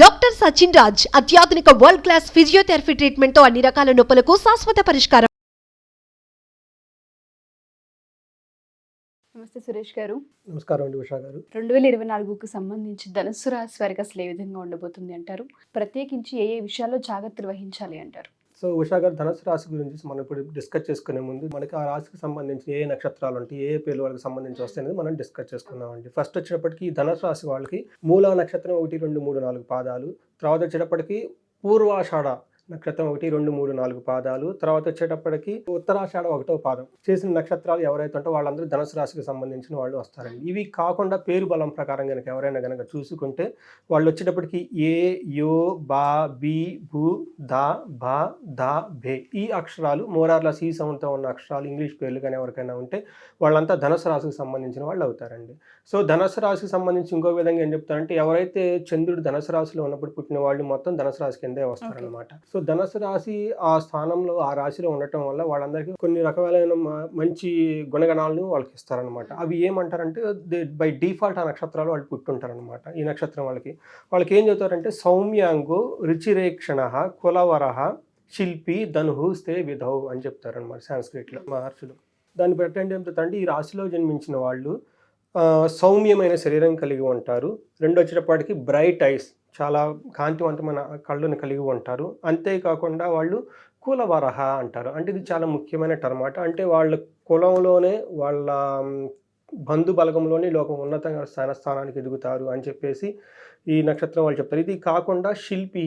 Doctor Sachin Raj అత్యాధునిక world class physiotherapy ట్రీట్మెంట్తో అన్ని రకాల నొప్పులకు శాశ్వత పరిష్కారం. నమస్తే సురేష్ గారు. నమస్కారం అండి ఉషా గారు. రెండు వేల ఇరవై నాలుగుకు సంబంధించి ధనుస్సు రాశి వారికి అసలు ఏ విధంగా ఉండబోతుంది అంటారు? ప్రత్యేకించి ఏ ఏ విషయాల్లో జాగ్రత్తలు వహించాలి అంటారు? సో ఉషా గారు ధనుసు రాశి గురించి మనం ఇప్పుడు డిస్కస్ చేసుకునే ముందు మనకి ఆ రాశికి సంబంధించి ఏ నక్షత్రాలు ఉంటాయి ఏ పేర్లు వాళ్ళకి సంబంధించి వస్తాయి అనేది మనం డిస్కస్ చేసుకున్నామండి ఫస్ట్ వచ్చేటప్పటికి ధనుసు రాశి వాళ్ళకి మూల నక్షత్రం ఒకటి రెండు మూడు నాలుగు పాదాలు. తర్వాత వచ్చేటప్పటికి పూర్వాషాఢ నక్షత్రం ఒకటి రెండు మూడు నాలుగు పాదాలు. తర్వాత వచ్చేటప్పటికి ఉత్తరాషాఢ ఒకటో పాదం. చేసిన నక్షత్రాలు ఎవరైతే ఉంటే వాళ్ళందరూ ధనుసు రాశికి సంబంధించిన వాళ్ళు వస్తారండి. ఇవి కాకుండా పేరు బలం ప్రకారం కనుక ఎవరైనా కనుక చూసుకుంటే వాళ్ళు వచ్చేటప్పటికి ఏ యో బా బి భూ దా బా దా భే. ఈ అక్షరాలు మోరార్ల సి సౌండ్తో ఉన్న అక్షరాలు ఇంగ్లీష్ పేర్లు కానీ ఎవరికైనా ఉంటే వాళ్ళంతా ధనుసు రాశికి సంబంధించిన వాళ్ళు అవుతారండి. సో ధనుసు రాశికి సంబంధించి ఇంకో విధంగా ఏం చెప్తారంటే ఎవరైతే చంద్రుడు ధనుసు రాశిలో ఉన్నప్పుడు పుట్టిన వాళ్ళు మొత్తం ధనుసు రాశి కిందే వస్తారనమాట సో ధనుసు రాశి ఆ స్థానంలో ఆ రాశిలో ఉండటం వల్ల వాళ్ళందరికీ కొన్ని రకమైన మ- మంచి గుణగణాలను వాళ్ళకి ఇస్తారనమాట అవి ఏమంటారంటే బై డిఫాల్ట్ ఆ నక్షత్రాలు వాళ్ళు పుట్టుంటారనమాట ఈ నక్షత్రం వాళ్ళకి. వాళ్ళకి ఏం చెబుతారంటే సౌమ్యాంగు రుచిరేక్షణ కులవరహ శిల్పి ధనుహు స్తే విధౌ అని చెప్తారనమాట సాంస్క్రిట్లో మహర్షులు. దాన్ని బట్టి అంటే ఈ రాశిలో జన్మించిన వాళ్ళు సౌమ్యమైన శరీరం కలిగి ఉంటారు. రెండు వచ్చేటప్పటికి బ్రైట్ ఐస్ చాలా కాంతివంతమైన కళ్ళుని కలిగి ఉంటారు. అంతేకాకుండా వాళ్ళు కులవరహ అంటారు. అంటే ఇది చాలా ముఖ్యమైన టర్మ్ అంటే. వాళ్ళ కులంలోనే వాళ్ళ బంధు బలగంలోనే లోకం ఉన్నతంగా స్థాన స్థానానికి ఎదుగుతారు అని చెప్పేసి ఈ నక్షత్రం వాళ్ళు చెప్తారు. ఇది కాకుండా శిల్పి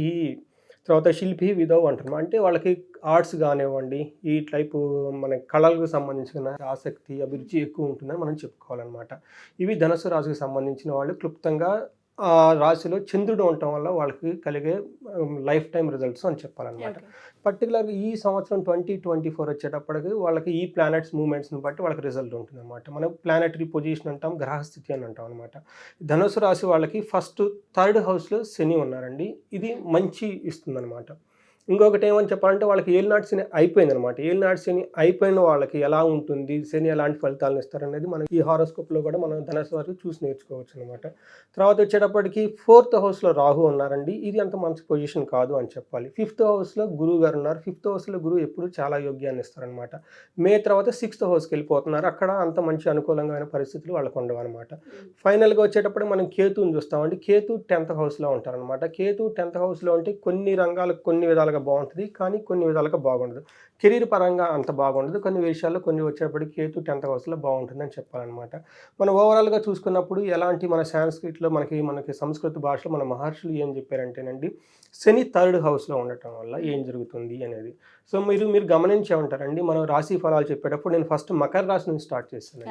తర్వాత శిల్పి విధవ్ అంటారు. అంటే వాళ్ళకి ఆర్ట్స్ కానివ్వండి ఈ టైపు మన కళలకు సంబంధించిన ఆసక్తి అభిరుచి ఎక్కువ ఉంటుందని మనం చెప్పుకోవాలన్నమాట. ఇవి ధనుసు రాశికి సంబంధించిన వాళ్ళు క్లుప్తంగా ఆ రాశిలో చంద్రుడు ఉండటం వల్ల వాళ్ళకి కలిగే లైఫ్ టైం రిజల్ట్స్ అని చెప్పాలన్నమాట. పర్టికులర్గా ఈ సంవత్సరం ట్వంటీ ట్వంటీ ఫోర్ వచ్చేటప్పటికి వాళ్ళకి ఈ ప్లానెట్స్ మూమెంట్స్ని బట్టి వాళ్ళకి రిజల్ట్ ఉంటుంది అనమాట మనం ప్లానెటరీ పొజిషన్ అంటాం గ్రహస్థితి అని అంటాం అనమాట ధనుసు రాశి వాళ్ళకి ఫస్ట్ థర్డ్ హౌస్లో శని ఉన్నారండి. ఇది మంచి ఇస్తుందన్నమాట. ఇంకొకటి ఏమని చెప్పాలంటే వాళ్ళకి ఏలినాటి శని అయిపోయింది అనమాట ఏలినాటి శని అయిపోయిన వాళ్ళకి ఎలా ఉంటుంది? శని ఎలాంటి ఫలితాలను ఇస్తారనేది మనం ఈ హారోస్కోప్లో కూడా మనం ధనస్సు వారికి చూసి నేర్చుకోవచ్చు అనమాట తర్వాత వచ్చేటప్పటికి ఫోర్త్ హౌస్లో రాహు ఉన్నారండి. ఇది అంత మంచి పొజిషన్ కాదు అని చెప్పాలి. ఫిఫ్త్ హౌస్లో గురువు గారు ఉన్నారు. ఫిఫ్త్ హౌస్లో గురువు ఎప్పుడు చాలా యోగ్యాన్ని ఇస్తారనమాట. మే తర్వాత సిక్స్త్ హౌస్కి వెళ్ళిపోతున్నారు. అక్కడ అంత మంచి అనుకూలమైన పరిస్థితులు వాళ్ళకు ఉండవు అనమాట ఫైనల్గా వచ్చేటప్పుడు మనం కేతుని చూస్తామండి. కేతు టెన్త్ హౌస్లో ఉంటారనమాట. కేతు టెన్త్ హౌస్లో ఉంటే కొన్ని రంగాలకు కొన్ని విధాలుగా బాగుంటుంది కానీ కొన్ని విధాలుగా బాగుండదు. కెరీర్ పరంగా అంత బాగుండదు. కొన్ని విషయాల్లో కొన్ని వచ్చేటప్పటికి కేతు టెన్త్ హౌస్లో బాగుంటుందని చెప్పాలన్నమాట. మనం ఓవరాల్గా చూసుకున్నప్పుడు ఎలాంటి మన సాంస్క్రిట్లో మనకి మనకి సంస్కృత భాషలో మన మహర్షులు ఏం చెప్పారంటేనండి శని థర్డ్ హౌస్లో ఉండటం వల్ల ఏం జరుగుతుంది అనేది. సో మీరు మీరు గమనించే ఉంటారండి మనం రాశి ఫలాలు చెప్పేటప్పుడు నేను ఫస్ట్ మకర రాశి నుంచి స్టార్ట్ చేస్తాను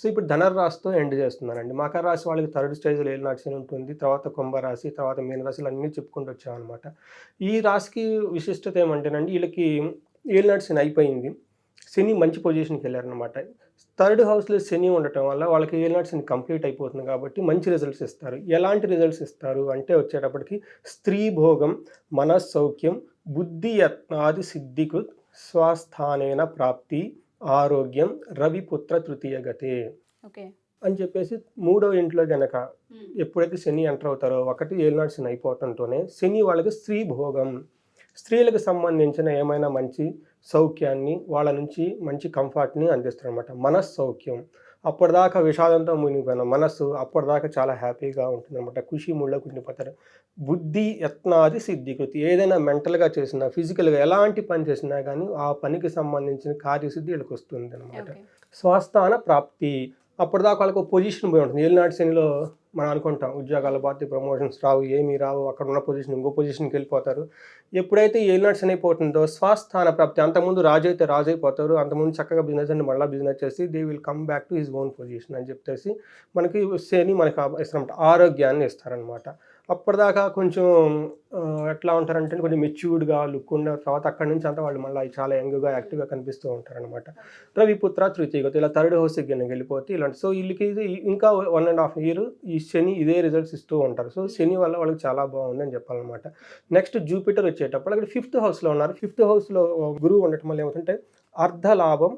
సో ఇప్పుడు ధనుర్రాశితో ఎండ్ చేస్తున్నానండి. మకర రాశి వాళ్ళకి థర్డ్ స్టేజ్లో ఏలినాటి శని ఉంటుంది. తర్వాత కుంభరాశి తర్వాత మీన రాశిలు అన్నీ చెప్పుకుంటూ వచ్చామన్నమాట. ఈ రాశికి విశిష్టత ఏమంటేనండి వీళ్ళకి ఏలినాటి శని అయిపోయింది. శని మంచి పొజిషన్కి వెళ్ళారనమాట థర్డ్ హౌస్లో శని ఉండటం వల్ల వాళ్ళకి ఏలినాటి శని కంప్లీట్ అయిపోతుంది కాబట్టి మంచి రిజల్ట్స్ ఇస్తారు. ఎలాంటి రిజల్ట్స్ ఇస్తారు అంటే వచ్చేటప్పటికి స్త్రీ భోగం మనస్సౌఖ్యం బుద్ధి యత్నాది సిద్ధికృత్ స్వస్థానేన ప్రాప్తి ఆరోగ్యం రవిపుత్ర తృతీయ గతే. ఓకే. అని చెప్పేసి మూడో ఇంట్లో గనక ఎప్పుడైతే శని ఎంటర్ అవుతారో ఒకటి ఏలినాడు శని అయిపోవటంతోనే శని వాళ్ళకి స్త్రీ భోగం. స్త్రీలకు సంబంధించిన ఏమైనా మంచి సౌఖ్యాన్ని వాళ్ళ నుంచి మంచి కంఫర్ట్ని అందిస్తారు అనమాట మనస్సౌఖ్యం. అప్పటిదాకా విషాదంతో మునిగిపోయిన మనస్సు అప్పటిదాకా చాలా హ్యాపీగా ఉంటుంది అనమాట ఖుషి ముళ్ళ కుండిపోతారు బుద్ధి యత్నాది సిద్ధికృతి ఏదైనా మెంటల్గా చేసినా ఫిజికల్గా ఎలాంటి పని చేసినా కానీ ఆ పనికి సంబంధించిన కార్యసిద్ధి వీళ్ళకి వస్తుంది అనమాట స్వస్థాన ప్రాప్తి. అప్పటిదాకా వాళ్ళకి పొజిషన్ పోయి ఉంటుంది. ఏలినాటి శనిలో మనం అనుకుంటాం ఉద్యోగాల బాధ్యత ప్రమోషన్స్ రావు ఏమీ రావు అక్కడ ఉన్న పొజిషన్ ఇంకో పొజిషన్కి వెళ్ళిపోతారు. ఎప్పుడైతే ఏలినాటి అయిపోతుందో స్వస్థాన ప్రాప్తి అంతకుముందు రాజు అయితే రాజు అయిపోతారు. అంతకుముందు చక్కగా బిజినెస్ అండి మళ్ళీ బిజినెస్ చేసి they will come back to his own position అని చెప్పేసి మనకి శని మనకి ఇస్తారన్నమాట ఆరోగ్యాన్ని ఇస్తారనమాట అప్పటిదాకా కొంచెం ఎట్లా ఉంటారంటే కొంచెం మెచ్యూర్డ్గా లుక్ ఉన్న తర్వాత అక్కడి నుంచి అంతా వాళ్ళు మళ్ళీ చాలా యంగ్గా యాక్టివ్గా కనిపిస్తూ ఉంటారనమాట రవిపుత్ర తృతీయగత ఇలా థర్డ్ హౌస్కి కనుక వెళ్ళిపోతే ఇలాంటి సో వీళ్ళకి ఇది ఇంకా వన్ అండ్ హాఫ్ ఇయర్ ఈ శని ఇదే రిజల్ట్స్ ఇస్తూ ఉంటారు. సో శని వల్ల వాళ్ళకి చాలా బాగుంది అని చెప్పాలన్నమాట. నెక్స్ట్ జూపిటర్ వచ్చేటప్పుడు అక్కడ ఫిఫ్త్ హౌస్లో ఉన్నారు. ఫిఫ్త్ హౌస్లో గురువు ఉండటం వల్ల ఏమవుతుంటే అర్ధ లాభం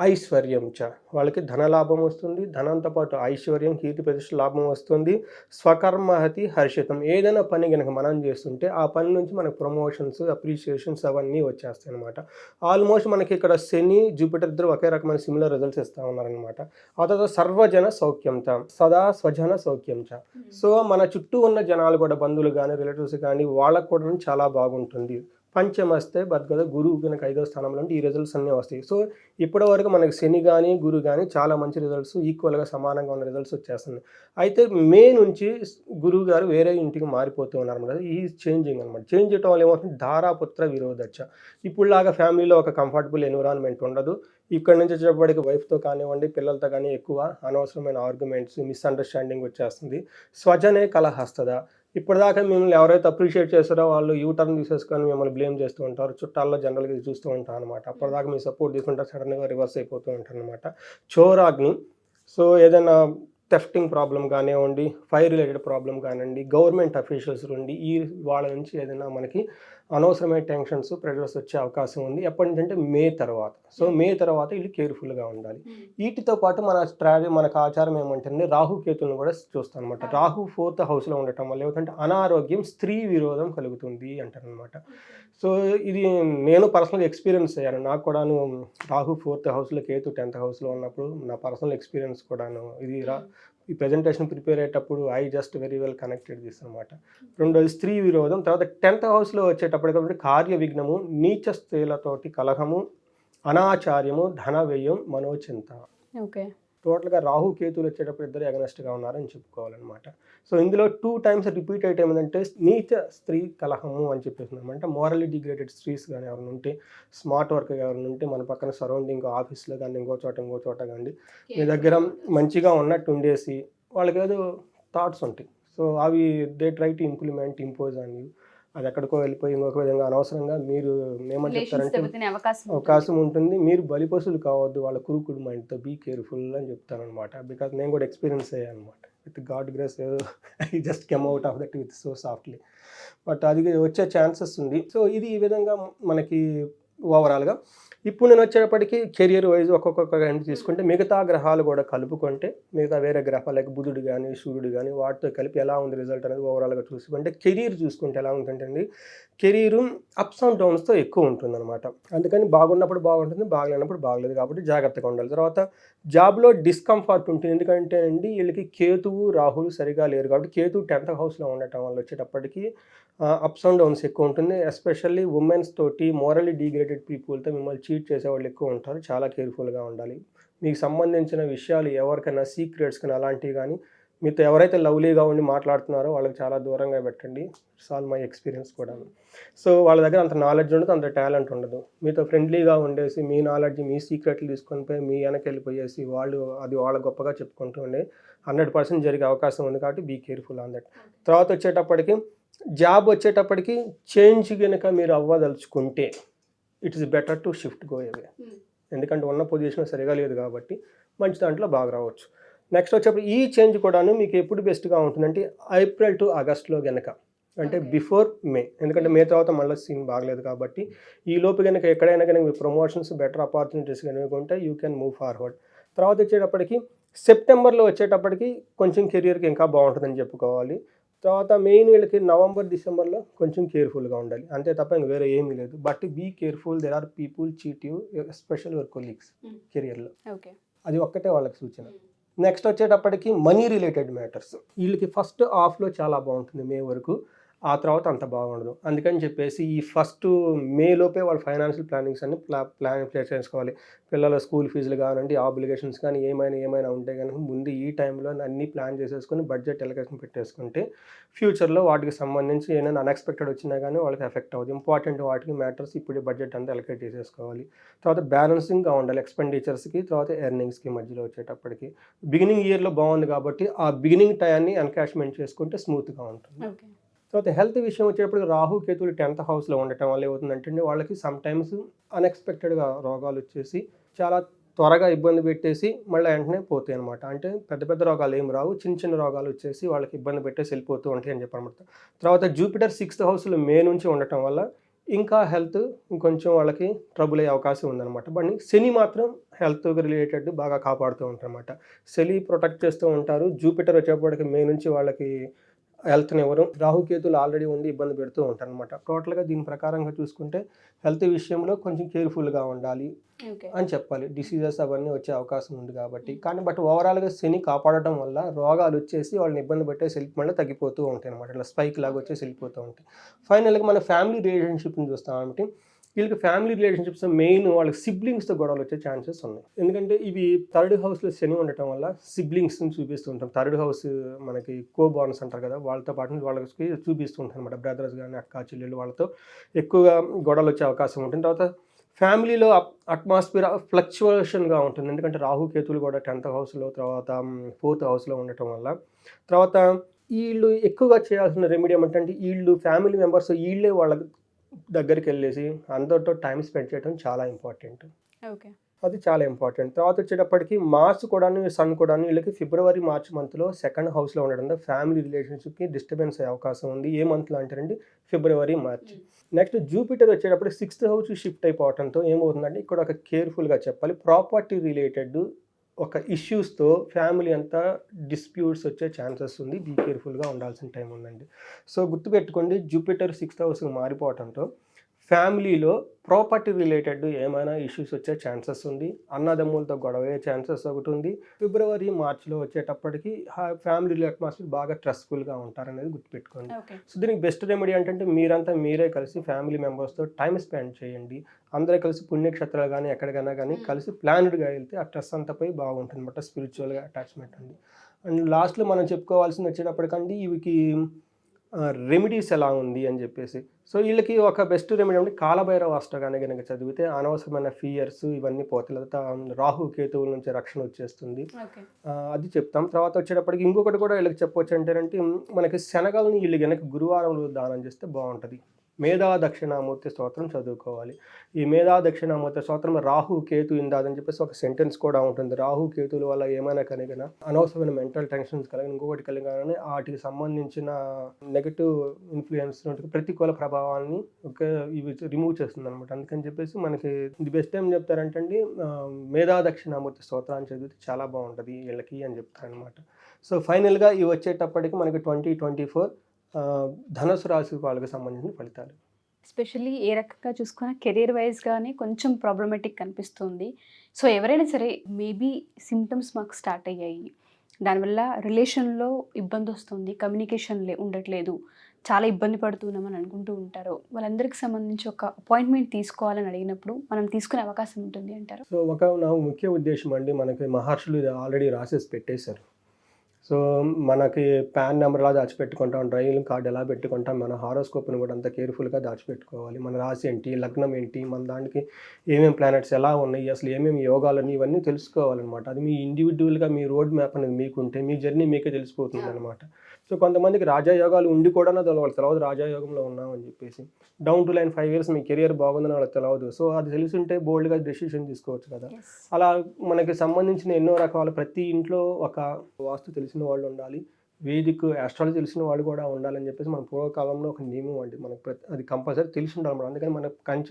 ఐశ్వర్యం చ. వాళ్ళకి ధనలాభం వస్తుంది. ధనంతో పాటు ఐశ్వర్యం కీర్తి ప్రతిష్ట లాభం వస్తుంది. స్వకర్మహతి హర్షితం. ఏదైనా పని కనుక మనం చేస్తుంటే ఆ పని నుంచి మనకు ప్రమోషన్స్ అప్రిషియేషన్స్ అవన్నీ వచ్చేస్తాయి అనమాట ఆల్మోస్ట్ మనకి ఇక్కడ శని జూపిటర్ ఇద్దరు ఒకే రకమైన సిమిలర్ రిజల్ట్స్ ఇస్తూ ఉన్నారనమాట ఆ తర్వాత సర్వజన సౌఖ్యంత సదా స్వజన సౌఖ్యంత సో మన చుట్టూ ఉన్న జనాలు కూడా బంధువులు కానీ రిలేటివ్స్ కానీ వాళ్ళకు కూడా చాలా బాగుంటుంది. పంచమ వస్తే బతుకద గురువు కనుక ఐదో స్థానంలో ఉంటే ఈ రిజల్ట్స్ అన్నీ వస్తాయి. సో ఇప్పటి వరకు మనకి శని కానీ గురువు కానీ చాలా మంచి రిజల్ట్స్ ఈక్వల్గా సమానంగా ఉన్న రిజల్ట్స్ వచ్చేస్తున్నాయి. అయితే మే నుంచి గురువు గారు వేరే ఇంటికి మారిపోతూ ఉన్నారు అనమాట ఈ చేంజింగ్ అనమాట చేంజ్ చేయడం వల్ల ఏమవుతుంది? ధారాపుత్ర విరోధచ్చ. ఇప్పుడులాగా ఫ్యామిలీలో ఒక కంఫర్టబుల్ ఎన్విరాన్మెంట్ ఉండదు. ఇక్కడ నుంచి వచ్చేప్పటికి వైఫ్తో కానివ్వండి పిల్లలతో కానీ ఎక్కువ అనవసరమైన ఆర్గ్యుమెంట్స్ మిస్అండర్స్టాండింగ్ వచ్చేస్తుంది. స్వజనే కలహస్తద. ఇప్పటిదాకా మిమ్మల్ని ఎవరైతే అప్రిషియేట్ చేస్తారో వాళ్ళు యూ టర్న్ తీసేసుకొని మిమ్మల్ని బ్లేమ్ చేస్తూ ఉంటారు. చుట్టాల్లో జనరల్గా ఇది చూస్తూ ఉంటారు అనమాట అప్పటిదాకా మీ సపోర్ట్ తీసుకుంటారు సడన్గా రివర్స్ అయిపోతూ ఉంటారు అనమాట చోరాగ్ని సో ఏదైనా థెఫ్టింగ్ ప్రాబ్లం కానివ్వండి ఫైర్ రిలేటెడ్ ప్రాబ్లం కానివ్వండి గవర్నమెంట్ అఫీషియల్స్ నుండి ఈ వాళ్ళ నుంచి ఏదైనా మనకి అనవసరమైన టెన్షన్స్ ప్రెషర్స్ వచ్చే అవకాశం ఉంది. ఎప్పటి నుంచి అంటే మే తర్వాత. సో మే తర్వాత వీళ్ళు కేర్ఫుల్గా ఉండాలి. వీటితో పాటు మన స్ట్రాటజీ మనకు ఆచారం ఏమంటే రాహు కేతులను కూడా చూస్తాం అనమాట రాహు ఫోర్త్ హౌస్లో ఉండటం వల్ల ఏమిటంటే అనారోగ్యం స్త్రీ విరోధం కలుగుతుంది అంటారు అనమాట సో ఇది నేను పర్సనల్ ఎక్స్పీరియన్స్ అయ్యాను. నాకు కూడాను రాహు ఫోర్త్ హౌస్లో కేతు టెన్త్ హౌస్లో ఉన్నప్పుడు నా పర్సనల్ ఎక్స్పీరియన్స్ కూడాను ఇది రా ఈ ప్రజెంటేషన్ ప్రిపేర్ అయ్యేటప్పుడు I just very well connected this అనమాట. రెండోది స్త్రీ విరోధం తర్వాత టెన్త్ హౌస్లో వచ్చేటప్పటికప్పుడు కార్య విఘ్నము నీచ స్త్రీలతోటి కలహము అనాచార్యము ధన వ్యయం మనోచింత. ఓకే టోటల్గా రాహు కేతులు వచ్చేటప్పుడు ఇద్దరు ఎగనెస్ట్గా ఉన్నారని చెప్పుకోవాలన్నమాట. సో ఇందులో టూ టైమ్స్ రిపీట్ అయితే ఏమంటే నీచ స్త్రీ కలహము అని చెప్పేసి అంటే మోరల్లీ డిగ్రేడెడ్ స్త్రీస్ కానీ ఎవరైనా ఉంటే స్మార్ట్ వర్క్ ఎవరైనా ఉంటే మన పక్కన సరౌండింగ్ ఆఫీస్లో కానీ ఇంకో చోట ఇంకో చోట కానీ మీ దగ్గర మంచిగా ఉన్నట్టు ఉండేసి వాళ్ళకి ఏదో థాట్స్ ఉంటాయి. సో అవి they try to implement impose అని అది ఎక్కడికో వెళ్ళిపోయి ఇంకొక విధంగా అనవసరంగా మీరు ఏమని చెప్తారంటే అవకాశం ఉంటుంది. అవకాశం ఉంటుంది. మీరు బలిపశులు కావద్దు వాళ్ళ కురుకుడు మైండ్తో బీ కేర్ఫుల్ అని చెప్తాను అనమాట బికాజ్ నేను కూడా ఎక్స్పీరియన్స్ అయ్యాను అనమాట with God grace I just came out of that with so softly but అది వచ్చే ఛాన్సెస్ ఉంది. సో ఇది ఈ విధంగా మనకి ఓవరాల్గా ఇప్పుడు నేను వచ్చేటప్పటికి కెరియర్ వైజ్ ఒక్కొక్క గంట తీసుకుంటే మిగతా గ్రహాలు కూడా కలుపుకుంటే మిగతా వేరే గ్రహాలు లైక్ బుధుడు కానీ సూర్యుడు కానీ వాటితో కలిపి ఎలా ఉంది రిజల్ట్ అనేది ఓవరాల్గా చూసుకుంటే కెరీర్ చూసుకుంటే ఎలా ఉందంటే అండి కెరీర్ అప్స్ అండ్ డౌన్స్తో ఎక్కువ ఉంటుంది అనమాట అందుకని బాగున్నప్పుడు బాగుంటుంది బాగలేనప్పుడు బాగలేదు కాబట్టి జాగ్రత్తగా ఉండాలి. తర్వాత జాబ్లో డిస్కంఫర్ట్ ఉంటుంది. ఎందుకంటే అండి వీళ్ళకి కేతువు రాహులు సరిగా లేరు కాబట్టి కేతువు టెన్త్ హౌస్లో ఉండటం వల్ల వచ్చేటప్పటికి అప్స్ అండ్ డౌన్స్ ఎక్కువ ఉంటుంది. ఎస్పెషల్లీ ఉమెన్స్ తోటి మోరల్లీ డిగ్రేడెడ్ పీపుల్తో మిమ్మల్ని చీట్ చేసే వాళ్ళు ఎక్కువ ఉంటారు. చాలా కేర్ఫుల్గా ఉండాలి. మీకు సంబంధించిన విషయాలు ఎవరికైనా సీక్రెట్స్ కానీ అలాంటివి కానీ మీతో ఎవరైతే లవ్లీగా ఉండి మాట్లాడుతున్నారో వాళ్ళకి చాలా దూరంగా పెట్టండి. ఇట్స్ ఆల్ మై ఎక్స్పీరియన్స్ కూడా. సో వాళ్ళ దగ్గర అంత నాలెడ్జ్ ఉండదు అంత టాలెంట్ ఉండదు. మీతో ఫ్రెండ్లీగా ఉండేసి మీ నాలెడ్జ్ మీ సీక్రెట్లు తీసుకొని పోయి మీ వెనక వెళ్ళిపోయేసి వాళ్ళు అది వాళ్ళ గొప్పగా చెప్పుకుంటూ ఉండే హండ్రెడ్ పర్సెంట్ జరిగే అవకాశం ఉంది కాబట్టి బీ కేర్ఫుల్ ఆన్ దట్ తర్వాత వచ్చేటప్పటికి జాబ్ వచ్చేటప్పటికి చేంజ్ కనుక మీరు అవ్వదలుచుకుంటే it is better to shift go away ఎందుకంటే ఉన్న పొజిషన్ సరిగా లేదు కాబట్టి మంచి దాంట్లో బాగా రావచ్చు. నెక్స్ట్ వచ్చేప్పుడు ఈ చేంజ్ కూడాను మీకు ఎప్పుడు బెస్ట్గా ఉంటుందంటే ఏప్రిల్ టు ఆగస్ట్లో గనక. అంటే. బిఫోర్ మే ఎందుకంటే మే తర్వాత మళ్ళీ సీన్ బాగలేదు కాబట్టి ఈ లోపు కనుక ఎక్కడైనా కనుక ప్రమోషన్స్ బెటర్ ఆపర్చునిటీస్ కనుక ఉంటే యూ కెన్ మూవ్ ఫార్వర్డ్ తర్వాత వచ్చేటప్పటికి సెప్టెంబర్లో వచ్చేటప్పటికి కొంచెం కెరియర్కి ఇంకా బాగుంటుందని చెప్పుకోవాలి. తర్వాత మెయిన్ వీళ్ళకి నవంబర్ డిసెంబర్లో కొంచెం కేర్ఫుల్గా ఉండాలి. అంతే తప్ప ఇంక వేరే ఏమీ లేదు. But be careful there are people cheat you especial your colleagues Hmm. కెరియర్లో ఓకే అది ఒక్కటే వాళ్ళకి సూచన. నెక్స్ట్ వచ్చేటప్పటికి మనీ రిలేటెడ్ మ్యాటర్స్ వీళ్ళకి ఫస్ట్ హాఫ్లో చాలా బాగుంటుంది మే వరకు. ఆ తర్వాత అంత బాగుండదు. అందుకని చెప్పేసి ఈ ఫస్ట్ మే లోపే వాళ్ళ ఫైనాన్షియల్ ప్లానింగ్స్ అన్ని ప్లా ప్లాన్ చేసుకోవాలి. పిల్లల స్కూల్ ఫీజులు కానివ్వండి ఆబ్లిగేషన్స్ కానీ ఏమైనా ఏమైనా ఉంటే కనుక ముందు ఈ టైంలో అన్ని ప్లాన్ చేసేసుకొని బడ్జెట్ ఎలకేషన్ పెట్టేసుకుంటే ఫ్యూచర్లో వాటికి సంబంధించి ఏమైనా అన్ఎక్స్పెక్టెడ్ వచ్చినా కానీ వాళ్ళకి ఎఫెక్ట్ అవుతుంది ఇంపార్టెంట్ వాటికి మ్యాటర్స్ ఇప్పుడు బడ్జెట్ అంతా ఎలకేట్ చేసేసుకోవాలి. తర్వాత బ్యాలెన్సింగ్గా ఉండాలి ఎక్స్పెండిచర్స్కి తర్వాత ఎర్నింగ్స్కి మధ్యలో వచ్చేటప్పటికి. బిగినింగ్ ఇయర్లో బాగుంది కాబట్టి ఆ బిగినింగ్ టయాన్ని ఎన్కాష్మెంట్ చేసుకుంటే స్మూత్గా ఉంటుంది. ఓకే తర్వాత హెల్త్ విషయం వచ్చేటప్పుడు రాహు కేతులు టెన్త్ హౌస్లో ఉండటం వల్ల ఏమవుతుందంటే వాళ్ళకి సమ్ టైమ్స్ అన్ఎక్స్పెక్టెడ్గా రోగాలు వచ్చేసి చాలా త్వరగా ఇబ్బంది పెట్టేసి మళ్ళీ వెంటనే పోతాయి అనమాట అంటే పెద్ద పెద్ద రోగాలు ఏం రావు. చిన్న చిన్న రోగాలు వచ్చేసి వాళ్ళకి ఇబ్బంది పెట్టేసి వెళ్ళిపోతూ ఉంటాయి అని చెప్పనమాట తర్వాత జూపిటర్ సిక్స్త్ హౌస్లో మే నుంచి ఉండటం వల్ల ఇంకా హెల్త్ ఇంకొంచెం వాళ్ళకి ట్రబుల్ అయ్యే అవకాశం ఉందన్నమాట. బట్ శని మాత్రం హెల్త్ రిలేటెడ్ బాగా కాపాడుతూ ఉంటారన్నమాట శని ప్రొటెక్ట్ చేస్తూ ఉంటారు. జూపిటర్ వచ్చేప్పటికి మే నుంచి వాళ్ళకి హెల్త్ని ఎవరు రాహుకేతులు ఆల్రెడీ ఉండి ఇబ్బంది పెడుతూ ఉంటారు అనమాట టోటల్గా దీని ప్రకారంగా చూసుకుంటే హెల్త్ విషయంలో కొంచెం కేర్ఫుల్గా ఉండాలి అని చెప్పాలి. డిసీజెస్ అవన్నీ వచ్చే అవకాశం ఉంది కాబట్టి. కానీ బట్ ఓవరాల్గా శని కాపాడటం వల్ల రోగాలు వచ్చేసి వాళ్ళని ఇబ్బంది పెట్టే సెల్ఫ్ మళ్ళీ తగ్గిపోతూ ఉంటాయి అనమాట ఇట్లా స్పైక్ లాగా వచ్చేసి వెళ్ళిపోతూ ఉంటాయి. ఫైనల్గా మన ఫ్యామిలీ రిలేషన్షిప్ని చూస్తామంటే వీళ్ళకి ఫ్యామిలీ రిలేషన్షిప్స్ మెయిన్ వాళ్ళకి సిబ్లింగ్స్తో గొడవలు వచ్చే ఛాన్సెస్ ఉన్నాయి. ఎందుకంటే ఇవి థర్డ్ హౌస్లో శని ఉండటం వల్ల సిబ్లింగ్స్ని చూపిస్తూ ఉంటాం. థర్డ్ హౌస్ మనకి కో బాన్స్ అంటారు కదా వాళ్ళతో పాటు వాళ్ళకి చూపిస్తూ ఉంటాం అనమాట బ్రదర్స్ కానీ అక్క చెల్లెలు వాళ్ళతో ఎక్కువగా గొడవలు వచ్చే అవకాశం ఉంటుంది. తర్వాత ఫ్యామిలీలో అట్మాస్ఫియర్ ఫ్లక్చువేషన్గా ఉంటుంది. ఎందుకంటే రాహుకేతులు కూడా టెన్త్ హౌస్లో తర్వాత ఫోర్త్ హౌస్లో ఉండటం వల్ల. తర్వాత వీళ్ళు ఎక్కువగా చేయాల్సిన రెమెడీ ఏమంటే వీళ్ళు ఫ్యామిలీ మెంబర్స్ వీళ్ళే వాళ్ళ దగ్గరికి వెళ్ళేసి అందరితో టైం స్పెండ్ చేయడం చాలా ఇంపార్టెంట్. ఓకే. అది చాలా ఇంపార్టెంట్. తర్వాత వచ్చేటప్పటికి మార్చ్ కూడా సన్ కూడా వీళ్ళకి ఫిబ్రవరి మార్చ్ మంత్లో సెకండ్ హౌస్లో ఉండడం ఫ్యామిలీ రిలేషన్షిప్కి డిస్టర్బెన్స్ అయ్యే అవకాశం ఉంది. ఏ మంత్లో అంటారండి ఫిబ్రవరి మార్చ్. నెక్స్ట్ జూపిటర్ వచ్చేటప్పుడు సిక్స్త్ హౌస్ షిఫ్ట్ అయిపోవడంతో ఏమవుతుందంటే ఇక్కడ ఒక కేర్ఫుల్గా చెప్పాలి. ప్రాపర్టీ రిలేటెడ్ ఒక ఇష్యూస్తో ఫ్యామిలీ అంతా డిస్ప్యూట్స్ వచ్చే ఛాన్సెస్ ఉంది. బీ కేర్ఫుల్గా ఉండాల్సిన టైం ఉందండి. సో గుర్తుపెట్టుకోండి జూపిటర్ సిక్స్త్ హౌస్కి మారిపోవడంతో ఫ్యామిలీలో ప్రాపర్టీ రిలేటెడ్ ఏమైనా ఇష్యూస్ వచ్చే ఛాన్సెస్ ఉంది. అన్నదమ్ములతో గొడవ అయ్యే ఛాన్సెస్ ఒకటి ఉంది. ఫిబ్రవరి మార్చ్లో వచ్చేటప్పటికి ఫ్యామిలీ అట్మాస్ఫియర్ బాగా స్ట్రెస్ఫుల్గా ఉంటారనేది గుర్తుపెట్టుకోండి. సో దీనికి బెస్ట్ రెమెడీ ఏంటంటే మీరంతా మీరే కలిసి ఫ్యామిలీ మెంబర్స్తో టైం స్పెండ్ చేయండి. అందరూ కలిసి పుణ్యక్షేత్రాలు కానీ ఎక్కడికైనా కానీ కలిసి ప్లాన్డ్గా వెళ్తే ఆ స్ట్రెస్ అంతా పోయి బాగుంటుంది. అనమాట స్పిరిచువల్గా అటాచ్మెంట్ ఉంది. అండ్ లాస్ట్లో మనం చెప్పుకోవాల్సింది వచ్చేటప్పటికండి ఇవికి రెమెడీస్ ఎలా ఉంది అని చెప్పేసి. సో వీళ్ళకి ఒక బెస్ట్ రెమెడీ అంటే కాలభైరవ అష్టగానే కనుక చదివితే అనవసరమైన ఫియర్స్ ఇవన్నీ లేదా రాహు కేతువుల నుంచి రక్షణ వచ్చేస్తుంది. అది చెప్తాం. తర్వాత వచ్చేటప్పటికి ఇంకొకటి కూడా వీళ్ళకి చెప్పొచ్చు అంటే మనకి శనగలను వీళ్ళు కనుక గురువారం రోజు దానం చేస్తే బాగుంటుంది. మేధా దక్షిణామూర్తి స్తోత్రం చదువుకోవాలి. ఈ మేధా దక్షిణామూర్తి స్తోత్రం రాహు కేతు ఇందాదని చెప్పేసి ఒక సెంటెన్స్ కూడా ఉంటుంది. రాహు కేతుల వల్ల ఏమైనా కలిగిన అనవసరమైన మెంటల్ టెన్షన్స్ కలిగిన ఇంకొకటి కలిగిన వాటికి సంబంధించిన నెగటివ్ ఇన్ఫ్లుయెన్స్ ప్రతికూల ప్రభావాన్ని ఒక ఇవి రిమూవ్ చేస్తుంది అనమాట అందుకని చెప్పేసి మనకి ది బెస్ట్ ఏం చెప్తారంటే అండి మేధా దక్షిణామూర్తి స్తోత్రాన్ని చదివితే చాలా బాగుంటుంది వీళ్ళకి అని చెప్తారనమాట సో ఫైనల్గా ఇవి వచ్చేటప్పటికి మనకి ట్వంటీ ట్వంటీ ఫోర్ ధనుసు రాశి వాళ్ళకి సంబంధించిన ఫలితాలు. ఎస్పెషల్లీ ఏ రకంగా చూసుకున్నా కెరీర్ వైజ్గానే కొంచెం ప్రాబ్లమేటిక్ కనిపిస్తుంది. సో ఎవరైనా సరే మేబీ సిమ్టమ్స్ మాకు స్టార్ట్ అయ్యాయి. దానివల్ల రిలేషన్లో ఇబ్బంది వస్తుంది కమ్యూనికేషన్ లే ఉండట్లేదు. చాలా ఇబ్బంది పడుతున్నామని అనుకుంటూ ఉంటారు. వాళ్ళందరికీ సంబంధించి ఒక అపాయింట్మెంట్ తీసుకోవాలని అడిగినప్పుడు మనం తీసుకునే అవకాశం ఉంటుంది అంటారు. సో ఒక నా ముఖ్య ఉద్దేశం అండి మనకి మహర్షులు ఆల్రెడీ రాసేసి పెట్టేశారు. సో మనకి పాన్ నెంబర్ ఎలా దాచిపెట్టుకుంటాం డ్రైవింగ్ కార్డు ఎలా పెట్టుకుంటాం మన హారోస్కోప్ని కూడా అంత కేర్ఫుల్గా దాచిపెట్టుకోవాలి. మన రాశి ఏంటి లగ్నం ఏంటి మన దానికి ఏమేమి ప్లానెట్స్ ఎలా ఉన్నాయి అసలు ఏమేమి యోగాలని ఇవన్నీ తెలుసుకోవాలన్నమాట. అది మీ ఇండివిజువల్గా మీ రోడ్ మ్యాప్ అనేది మీకు ఉంటే మీ జర్నీ మీకే తెలిసిపోతుంది అనమాట సో కొంతమందికి రాజయోగాలు ఉండి కూడా వాళ్ళకి తెలియదు రాజయోగంలో ఉన్నామని చెప్పేసి. Down to line five years me career బాగుందని వాళ్ళకి తెలియదు సో అది తెలిసి ఉంటే బోల్డ్గా డెసిషన్ తీసుకోవచ్చు కదా. అలా మనకి సంబంధించిన ఎన్నో రకాల ప్రతి ఇంట్లో ఒక వాస్తు తెలిసిన వాళ్ళు ఉండాలి. వేదిక్ ఆస్ట్రాలజీ తెలిసిన వాళ్ళు కూడా ఉండాలని చెప్పేసి మన పూర్వకాలంలో ఒక నియమం అండి. మనకు ప్రతి అది కంపల్సరీ తెలిసి ఉండాలి మనం. అందుకని మన కంచ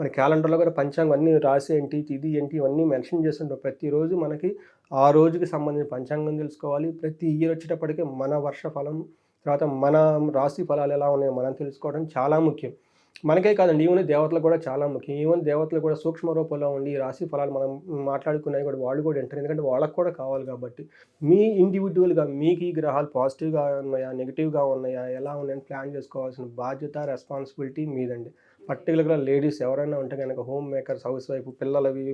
మన క్యాలెండర్లో కూడా పంచాంగం అన్నీ రాసి ఏంటి తిది ఏంటి ఇవన్నీ మెన్షన్ చేస్తుంటాం. ప్రతిరోజు మనకి ఆ రోజుకి సంబంధించిన పంచాంగం తెలుసుకోవాలి. ప్రతి ఇయర్ వచ్చేటప్పటికీ మన వర్ష ఫలం తర్వాత మన రాశి ఫలాలు ఎలా ఉన్నాయో మనం తెలుసుకోవడం చాలా ముఖ్యం. మనకే కాదండి ఈవెన్ దేవతలకు కూడా చాలా ముఖ్యం. ఈవెన్ దేవతలు కూడా సూక్ష్మ రూపంలో ఉండి రాశి ఫలాలు మనం మాట్లాడుకున్నాయి కూడా వాళ్ళు కూడా వింటారు ఎందుకంటే వాళ్ళకు కూడా కావాలి కాబట్టి. మీ ఇండివిజువల్గా మీకు ఈ గ్రహాలు పాజిటివ్గా ఉన్నాయా నెగిటివ్గా ఉన్నాయా ఎలా ఉన్నాయని ప్లాన్ చేసుకోవాల్సిన బాధ్యత రెస్పాన్సిబిలిటీ మీదండి. పర్టికులర్గా లేడీస్ ఎవరైనా ఉంటే కనుక హోమ్ మేకర్స్ హౌస్ వైఫ్ పిల్లలవి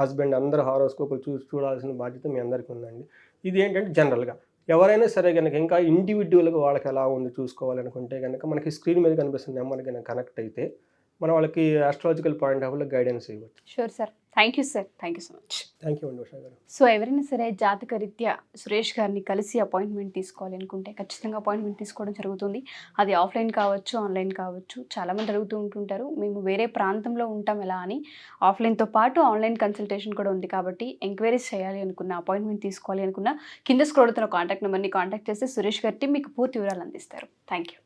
హస్బెండ్ అందరు హారోస్కోపులు చూసి చూడాల్సిన బాధ్యత మీ అందరికీ ఉందండి. ఇది ఏంటంటే జనరల్గా ఎవరైనా సరే కనుక ఇంకా ఇండివిజువల్గా వాళ్ళకి ఎలా ఉంది చూసుకోవాలనుకుంటే కనుక మనకి స్క్రీన్ మీద కనిపిస్తున్న నెంబర్ కనుక కనెక్ట్ అయితే మనం వాళ్ళకి ఆస్ట్రాలజికల్ పాయింట్ ఆఫ్ వ్యూలో గైడెన్స్ ఇవ్వచ్చు. Sure sir thank you sir thank you so much thank you అండి సో ఎవరైనా సరే జాతక రీత్యా సురేష్ గారిని కలిసి అపాయింట్మెంట్ తీసుకోవాలి అనుకుంటే ఖచ్చితంగా అపాయింట్మెంట్ తీసుకోవడం జరుగుతుంది. అది ఆఫ్లైన్ కావచ్చు ఆన్లైన్ కావచ్చు చాలామంది అడుగుతూ ఉంటుంటారు. మేము వేరే ప్రాంతంలో ఉంటాం ఎలా అని. ఆఫ్లైన్తో పాటు ఆన్లైన్ కన్సల్టేషన్ కూడా ఉంది కాబట్టి ఎంక్వైరీస్ చేయాలి అనుకున్న అపాయింట్మెంట్ తీసుకోవాలి అనుకున్న కింద అవుతున్న కాంటాక్ట్ నెంబర్ని కాంటాక్ట్ చేస్తే సురేష్ గారి team మీకు పూర్తి వివరాలు అందిస్తారు. Thank you